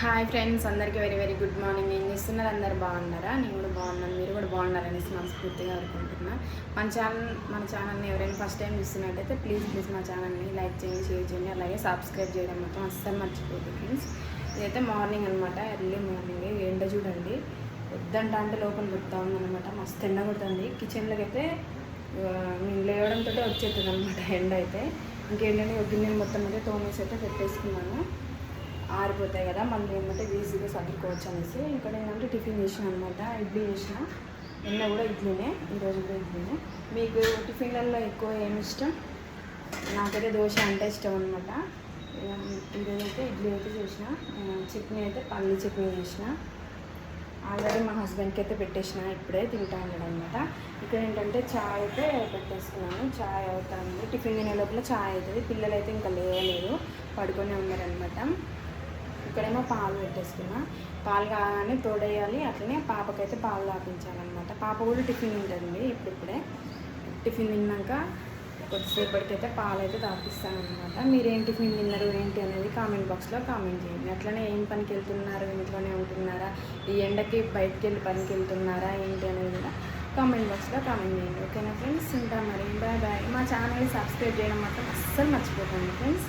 Hi friends అందరికీ very very good morning ఏం చేస్తున్నారు? అందరు బాగున్నారా? నేను కూడా బాగున్నాను. మీరు కూడా బాగున్నారనేసి మనస్ఫూర్తిగా అనుకుంటున్నా మన ఛానల్ మన ఛానల్ని ఎవరైనా ఫస్ట్ టైం చూస్తున్నట్టయితే ప్లీజ్ ప్లీజ్ మా ఛానల్ని లైక్ చేయండి షేర్ చేయండి అలాగే సబ్స్క్రైబ్ చేయడం మాత్రం అస్సలు మర్చిపోతుంది ఫ్రెండ్స్ ఇదైతే మార్నింగ్ అనమాట ఎర్లీ మార్నింగ్ ఎండ చూడండి. వద్దంట అంటే లోపల గుర్తా ఉందన్నమాట. మస్తు ఎండ కొడుతుంది. కిచెన్లోకి అయితే మేము లేవడంతో వచ్చేస్తుంది అనమాట ఎండ అయితే. ఇంకేంటంటే ఒక గిన్నెలు మొత్తం అయితే తోమేసి అయితే పెట్టేసుకున్నాను. ఆరిపోతాయి కదా మళ్ళీ ఏమంటే ఈజీగా సర్దుకోవచ్చు అనేసి. ఇంకా నేనంటే టిఫిన్ చేసిన అనమాట ఇడ్లీ చేసిన. నిన్న కూడా ఇడ్లీనే ఈరోజు కూడా ఇడ్లీనే. మీకు టిఫిన్లలో ఎక్కువ ఏమి ఇష్టం? నాకైతే దోశ అంటే ఇష్టం అనమాట ఈరోజు అయితే ఇడ్లీ అయితే చేసిన చట్నీ అయితే పల్లి చట్నీ చేసిన. ఆల్రెడీ మా హస్బెండ్కి అయితే పెట్టేసిన ఇప్పుడే తింటా ఉన్నాడు అనమాట ఇక్కడ ఏంటంటే చాయ్ అయితే పెట్టేసుకున్నాను చాయ్ అవుతుంది. టిఫిన్ తినే లోపల చాయ్ అవుతుంది. పిల్లలు అయితే ఇంకా లేవలేదు పడుకొని ఉన్నారనమాట ఇక్కడేమో పాలు పెట్టేసుకున్నా. పాలు కాగానే తోడేయాలి అట్లనే పాపకైతే పాలు తాపించాలన్నమాట. పాప కూడా టిఫిన్ తింటుంది ఇప్పుడిప్పుడే. టిఫిన్ తిన్నాక కొద్దిసేపటికైతే పాలు అయితే తాపిస్తానమాట మీరు ఏం టిఫిన్ తిన్నారు ఏంటి అనేది కామెంట్ బాక్స్లో కామెంట్ చేయండి. అట్లనే ఏం పనికి వెళ్తున్నారు ఇంట్లోనే ఉంటున్నారా? ఈ ఎండకి బయటికి వెళ్ళి పనికి వెళ్తున్నారా ఏంటి అనేది కూడా కామెంట్ బాక్స్లో కామెంట్ చేయండి. ఓకేనా ఫ్రెండ్స్? ఉంటాం మరి. Bye bye. మా ఛానల్ని సబ్స్క్రైబ్ చేయడం మాత్రం అస్సలు మర్చిపోకండి ఫ్రెండ్స్.